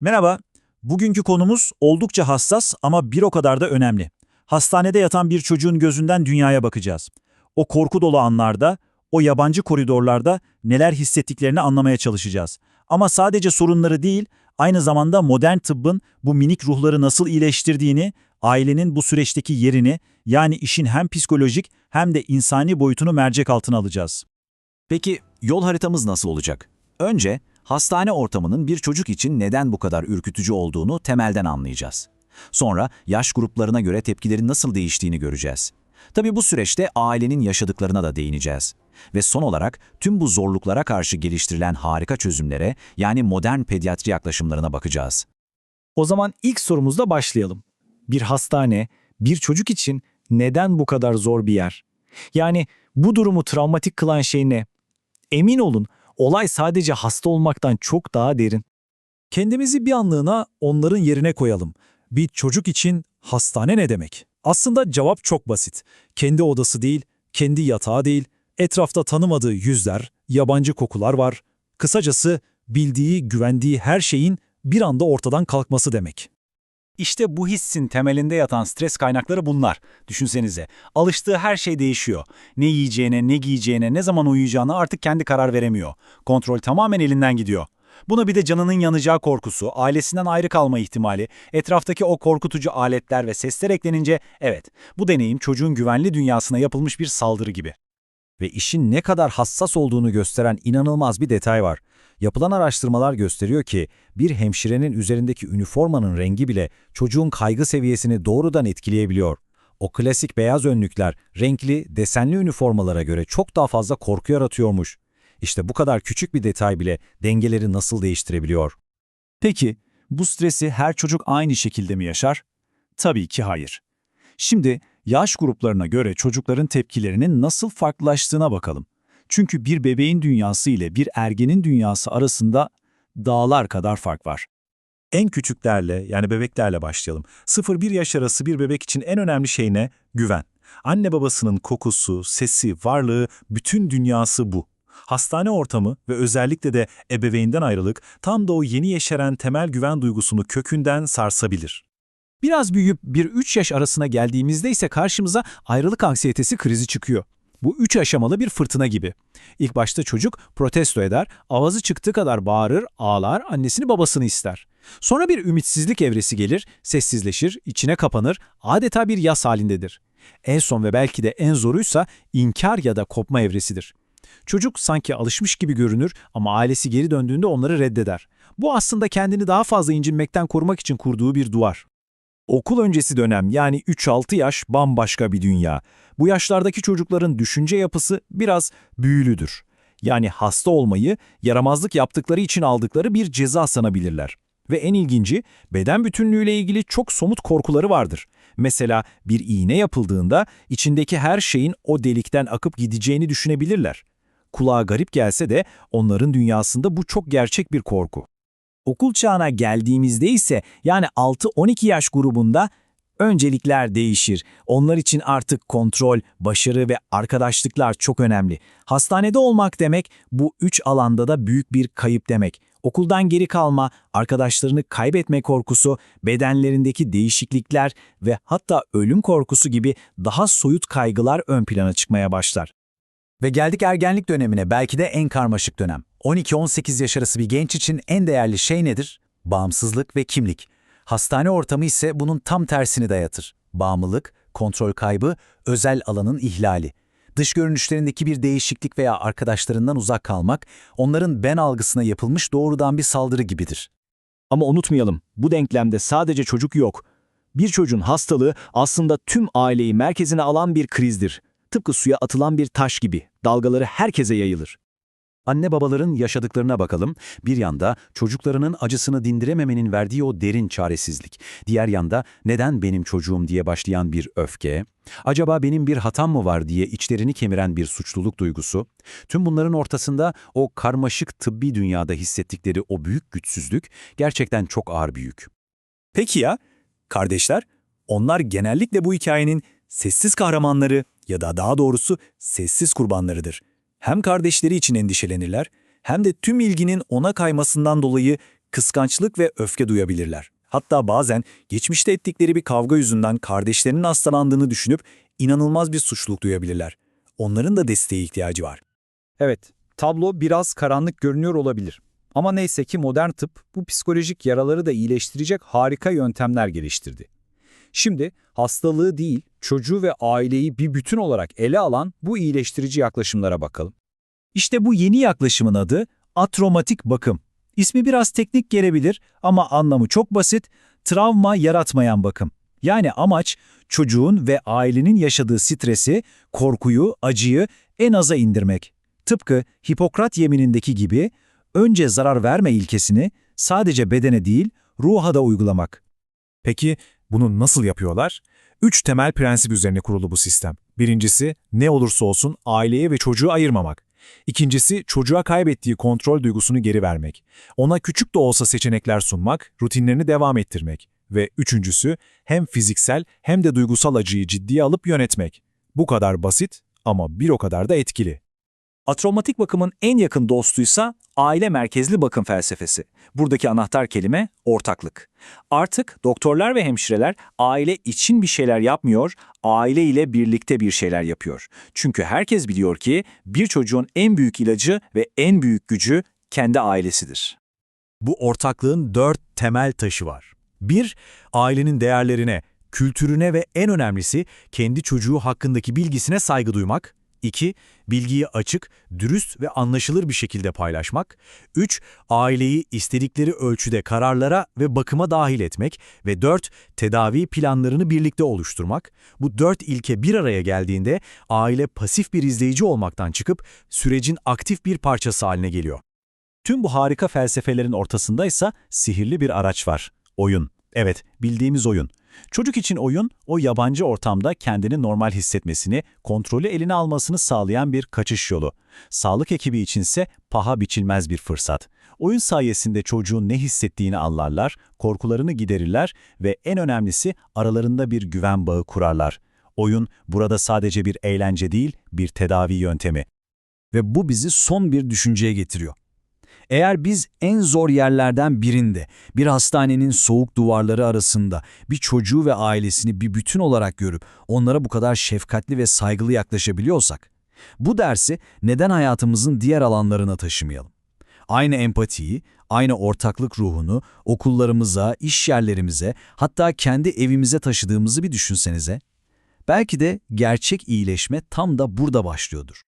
Merhaba, bugünkü konumuz oldukça hassas ama bir o kadar da önemli. Hastanede yatan bir çocuğun gözünden dünyaya bakacağız. O korku dolu anlarda, o yabancı koridorlarda neler hissettiklerini anlamaya çalışacağız. Ama sadece sorunları değil, aynı zamanda modern tıbbın bu minik ruhları nasıl iyileştirdiğini, ailenin bu süreçteki yerini, yani işin hem psikolojik hem de insani boyutunu mercek altına alacağız. Peki yol haritamız nasıl olacak? Önce hastane ortamının bir çocuk için neden bu kadar ürkütücü olduğunu temelden anlayacağız. Sonra yaş gruplarına göre tepkilerin nasıl değiştiğini göreceğiz. Tabii bu süreçte ailenin yaşadıklarına da değineceğiz. Ve son olarak tüm bu zorluklara karşı geliştirilen harika çözümlere yani modern pediatri yaklaşımlarına bakacağız. O zaman ilk sorumuzla başlayalım. Bir hastane, bir çocuk için neden bu kadar zor bir yer? Yani bu durumu travmatik kılan şey ne? Emin olun, olay sadece hasta olmaktan çok daha derin. Kendimizi bir anlığına onların yerine koyalım. Bir çocuk için hastane ne demek? Aslında cevap çok basit. Kendi odası değil, kendi yatağı değil, etrafta tanımadığı yüzler, yabancı kokular var. Kısacası bildiği, güvendiği her şeyin bir anda ortadan kalkması demek. İşte bu hissin temelinde yatan stres kaynakları bunlar. Düşünsenize, alıştığı her şey değişiyor. Ne yiyeceğine, ne giyeceğine, ne zaman uyuyacağına artık kendi karar veremiyor. Kontrol tamamen elinden gidiyor. Buna bir de canının yanacağı korkusu, ailesinden ayrı kalma ihtimali, etraftaki o korkutucu aletler ve sesler eklenince evet, bu deneyim çocuğun güvenli dünyasına yapılmış bir saldırı gibi. Ve işin ne kadar hassas olduğunu gösteren inanılmaz bir detay var. Yapılan araştırmalar gösteriyor ki bir hemşirenin üzerindeki üniformanın rengi bile çocuğun kaygı seviyesini doğrudan etkileyebiliyor. O klasik beyaz önlükler renkli, desenli üniformalara göre çok daha fazla korku yaratıyormuş. İşte bu kadar küçük bir detay bile dengeleri nasıl değiştirebiliyor? Peki, bu stresi her çocuk aynı şekilde mi yaşar? Tabii ki hayır. Şimdi yaş gruplarına göre çocukların tepkilerinin nasıl farklılaştığına bakalım. Çünkü bir bebeğin dünyası ile bir ergenin dünyası arasında dağlar kadar fark var. En küçüklerle yani bebeklerle başlayalım. 0-1 yaş arası bir bebek için en önemli şey ne? Güven. Anne babasının kokusu, sesi, varlığı, bütün dünyası bu. Hastane ortamı ve özellikle de ebeveynden ayrılık tam da o yeni yeşeren temel güven duygusunu kökünden sarsabilir. Biraz büyüyüp bir 3 yaş arasına geldiğimizde ise karşımıza ayrılık anksiyetesi krizi çıkıyor. Bu üç aşamalı bir fırtına gibi. İlk başta çocuk protesto eder, avazı çıktığı kadar bağırır, ağlar, annesini babasını ister. Sonra bir ümitsizlik evresi gelir, sessizleşir, içine kapanır, adeta bir yas halindedir. En son ve belki de en zoruysa inkar ya da kopma evresidir. Çocuk sanki alışmış gibi görünür ama ailesi geri döndüğünde onları reddeder. Bu aslında kendini daha fazla incinmekten korumak için kurduğu bir duvar. Okul öncesi dönem yani 3-6 yaş bambaşka bir dünya. Bu yaşlardaki çocukların düşünce yapısı biraz büyülüdür. Yani hasta olmayı yaramazlık yaptıkları için aldıkları bir ceza sanabilirler. Ve en ilginci beden bütünlüğüyle ilgili çok somut korkuları vardır. Mesela bir iğne yapıldığında içindeki her şeyin o delikten akıp gideceğini düşünebilirler. Kulağa garip gelse de onların dünyasında bu çok gerçek bir korku. Okul çağına geldiğimizde ise yani 6-12 yaş grubunda öncelikler değişir. Onlar için artık kontrol, başarı ve arkadaşlıklar çok önemli. Hastanede olmak demek bu üç alanda da büyük bir kayıp demek. Okuldan geri kalma, arkadaşlarını kaybetme korkusu, bedenlerindeki değişiklikler ve hatta ölüm korkusu gibi daha soyut kaygılar ön plana çıkmaya başlar. Ve geldik ergenlik dönemine belki de en karmaşık dönem. 12-18 yaş arası bir genç için en değerli şey nedir? Bağımsızlık ve kimlik. Hastane ortamı ise bunun tam tersini dayatır. Bağımlılık, kontrol kaybı, özel alanın ihlali. Dış görünüşlerindeki bir değişiklik veya arkadaşlarından uzak kalmak, onların ben algısına yapılmış doğrudan bir saldırı gibidir. Ama unutmayalım, bu denklemde sadece çocuk yok. Bir çocuğun hastalığı aslında tüm aileyi merkezine alan bir krizdir. Tıpkı suya atılan bir taş gibi, dalgaları herkese yayılır. Anne babaların yaşadıklarına bakalım. Bir yanda çocuklarının acısını dindirememenin verdiği o derin çaresizlik. Diğer yanda neden benim çocuğum diye başlayan bir öfke. Acaba benim bir hatam mı var diye içlerini kemiren bir suçluluk duygusu. Tüm bunların ortasında o karmaşık tıbbi dünyada hissettikleri o büyük güçsüzlük gerçekten çok ağır büyük. Peki ya, kardeşler? Onlar genellikle bu hikayenin sessiz kahramanları ya da daha doğrusu sessiz kurbanlarıdır. Hem kardeşleri için endişelenirler hem de tüm ilginin ona kaymasından dolayı kıskançlık ve öfke duyabilirler. Hatta bazen geçmişte ettikleri bir kavga yüzünden kardeşlerinin hastalandığını düşünüp inanılmaz bir suçluluk duyabilirler. Onların da desteğe ihtiyacı var. Evet, tablo biraz karanlık görünüyor olabilir. Ama neyse ki modern tıp bu psikolojik yaraları da iyileştirecek harika yöntemler geliştirdi. Şimdi hastalığı değil, çocuğu ve aileyi bir bütün olarak ele alan bu iyileştirici yaklaşımlara bakalım. İşte bu yeni yaklaşımın adı atromatik bakım. İsmi biraz teknik gelebilir ama anlamı çok basit, travma yaratmayan bakım. Yani amaç çocuğun ve ailenin yaşadığı stresi, korkuyu, acıyı en aza indirmek. Tıpkı Hipokrat yeminindeki gibi önce zarar verme ilkesini sadece bedene değil ruha da uygulamak. Peki bunu nasıl yapıyorlar? Üç temel prensip üzerine kurulu bu sistem. Birincisi, ne olursa olsun aileye ve çocuğu ayırmamak. İkincisi, çocuğa kaybettiği kontrol duygusunu geri vermek. Ona küçük de olsa seçenekler sunmak, rutinlerini devam ettirmek. Ve üçüncüsü, hem fiziksel hem de duygusal acıyı ciddiye alıp yönetmek. Bu kadar basit ama bir o kadar da etkili. Atromatik bakımın en yakın dostuysa aile merkezli bakım felsefesi. Buradaki anahtar kelime ortaklık. Artık doktorlar ve hemşireler aile için bir şeyler yapmıyor, aile ile birlikte bir şeyler yapıyor. Çünkü herkes biliyor ki bir çocuğun en büyük ilacı ve en büyük gücü kendi ailesidir. Bu ortaklığın dört temel taşı var. Bir, ailenin değerlerine, kültürüne ve en önemlisi kendi çocuğu hakkındaki bilgisine saygı duymak. 2. Bilgiyi açık, dürüst ve anlaşılır bir şekilde paylaşmak. 3. Aileyi istedikleri ölçüde kararlara ve bakıma dahil etmek. Ve 4. Tedavi planlarını birlikte oluşturmak. Bu dört ilke bir araya geldiğinde aile pasif bir izleyici olmaktan çıkıp sürecin aktif bir parçası haline geliyor. Tüm bu harika felsefelerin ortasındaysa sihirli bir araç var. Oyun. Evet, bildiğimiz oyun. Çocuk için oyun, o yabancı ortamda kendini normal hissetmesini, kontrolü eline almasını sağlayan bir kaçış yolu. Sağlık ekibi içinse paha biçilmez bir fırsat. Oyun sayesinde çocuğun ne hissettiğini anlarlar, korkularını giderirler ve en önemlisi aralarında bir güven bağı kurarlar. Oyun burada sadece bir eğlence değil, bir tedavi yöntemi. Ve bu bizi son bir düşünceye getiriyor. Eğer biz en zor yerlerden birinde, bir hastanenin soğuk duvarları arasında bir çocuğu ve ailesini bir bütün olarak görüp onlara bu kadar şefkatli ve saygılı yaklaşabiliyorsak, bu dersi neden hayatımızın diğer alanlarına taşımayalım? Aynı empatiyi, aynı ortaklık ruhunu okullarımıza, iş yerlerimize, hatta kendi evimize taşıdığımızı bir düşünsenize. Belki de gerçek iyileşme tam da burada başlıyordur.